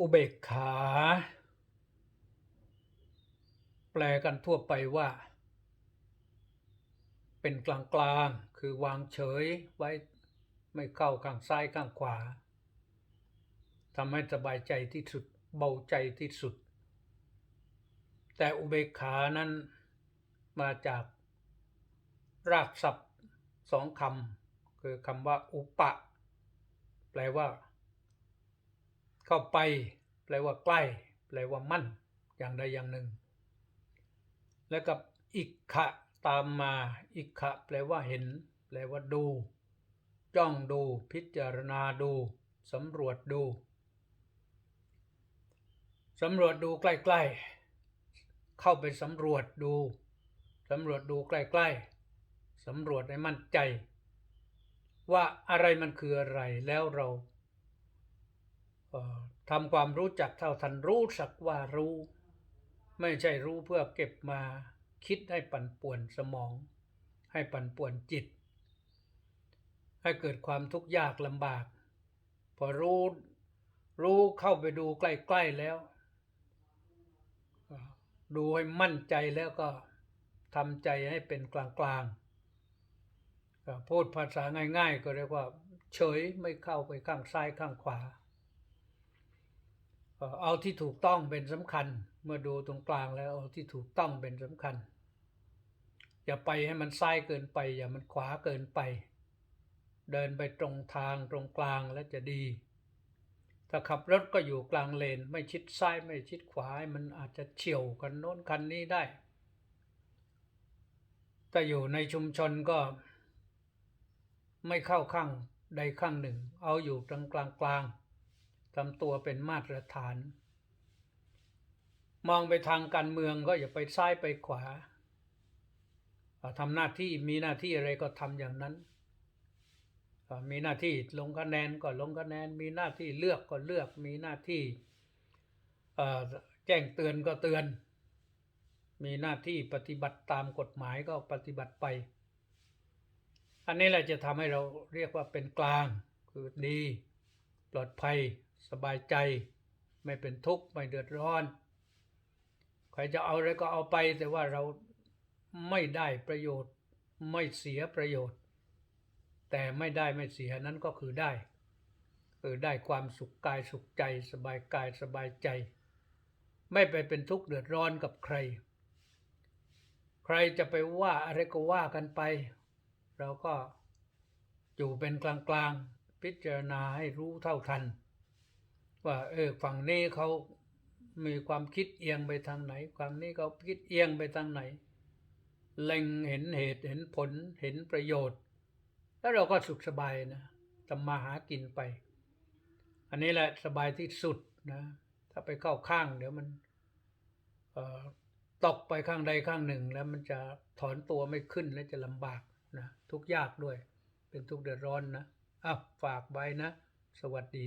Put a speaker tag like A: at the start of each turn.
A: อุเบกขา แปลกันทั่วไปว่า เป็นกลางกลางๆคือวางเฉยไว้ไม่เข้าข้างซ้ายข้างขวาทำให้สบายใจที่สุดเบาใจที่สุด แต่อุเบกขานั้นมาจากรากศัพท์สองคำคือคำว่าอุปะ แปลว่า เข้าไป แปลว่าใกล้ แปลว่ามั่น อย่างใดอย่างหนึ่ง แล้วกับอิกขะตามมา อิกขะแปลว่าเห็น แปลว่าดู จ้องดู พิจารณาดูสำรวจดูสำรวจดูใกล้ๆ เข้าไปสำรวจดูสำรวจดูใกล้ๆสำรวจให้มั่นใจ ว่าอะไรมันคืออะไรแล้วเรา ทำความรู้จักเท่าทันรู้สักว่ารู้ ไม่ใช่รู้เพื่อเก็บมาคิดให้ปั่นป่วนสมอง ให้ปั่นป่วนจิต ให้เกิดความทุกข์ยากลำบาก พอรู้รู้เข้าไปดูใกล้ๆแล้ว ดูให้มั่นใจแล้วก็ทำใจให้เป็นกลางๆพูดภาษาง่ายๆ ก็เรียกว่า เฉยไม่เข้าไปข้างซ้ายข้างขวา เอาที่ถูกต้องเป็นสำคัญ เมื่อดูตรงกลางแล้วเอาที่ถูกต้องเป็นสำคัญ อย่าไปให้มันซ้ายเกินไป อย่ามันขวาเกินไป เดินไปตรงทางตรงกลางแล้วจะดี ถ้าขับรถก็อยู่กลางเลนไม่ชิดซ้ายไม่ชิดขวาให้มันอาจจะเฉียวกันโน้นคันนี้ได้ถ้าอยู่ในชุมชนก็ไม่เข้าข้างใดข้างหนึ่ง เอาอยู่ตรงกลางกลางๆ ทำตัวเป็นมาตรฐาน มองไปทางการเมืองก็อย่าไปซ้ายไปขวาทำหน้าที่มีหน้าที่อะไรก็ทำอย่างนั้น มีหน้าที่ลงคะแนนก็ลงคะแนน มีหน้าที่เลือกก็เลือก มีหน้าที่แจ้งเตือนก็เตือน มีหน้าที่ปฏิบัติตามกฎหมายก็ปฏิบัติไป อันนี้แหละจะทำให้เราเรียกว่าเป็นกลางคือดี ปลอดภัย สบายใจ ไม่เป็นทุกข์ ไม่เดือดร้อน ใครจะเอาอะไรก็เอาไป แต่ว่าเราไม่ได้ประโยชน์ ไม่เสียประโยชน์ แต่ไม่ได้ไม่เสียนั้นก็คือได้คือได้ความสุขกายสุขใจ สบายกายสบายใจ ไม่ไปเป็นทุกข์เดือดร้อนกับใคร ใครจะไปว่าอะไรก็ว่ากันไป เราก็อยู่เป็นกลางๆ พิจารณาให้รู้เท่าทัน ว่าเออฝั่งนี้เขามีความคิดเอียงไปทางไหนฝั่งนี้เขาคิดเอียงไปทางไหน เล็งเห็นเหตุเห็นผลเห็นประโยชน์ แล้วเราก็สุขสบายนะทำมาหากินไป อันนี้แหละสบายที่สุดนะถ้าไปเข้าข้าง เดี๋ยวมันตกไปข้างใดข้างหนึ่ง แล้วมันจะถอนตัวไม่ขึ้นและจะลำบากนะทุกยากด้วย เป็นทุกเดือดร้อนนะอ้าวฝากไว้นะ สวัสดี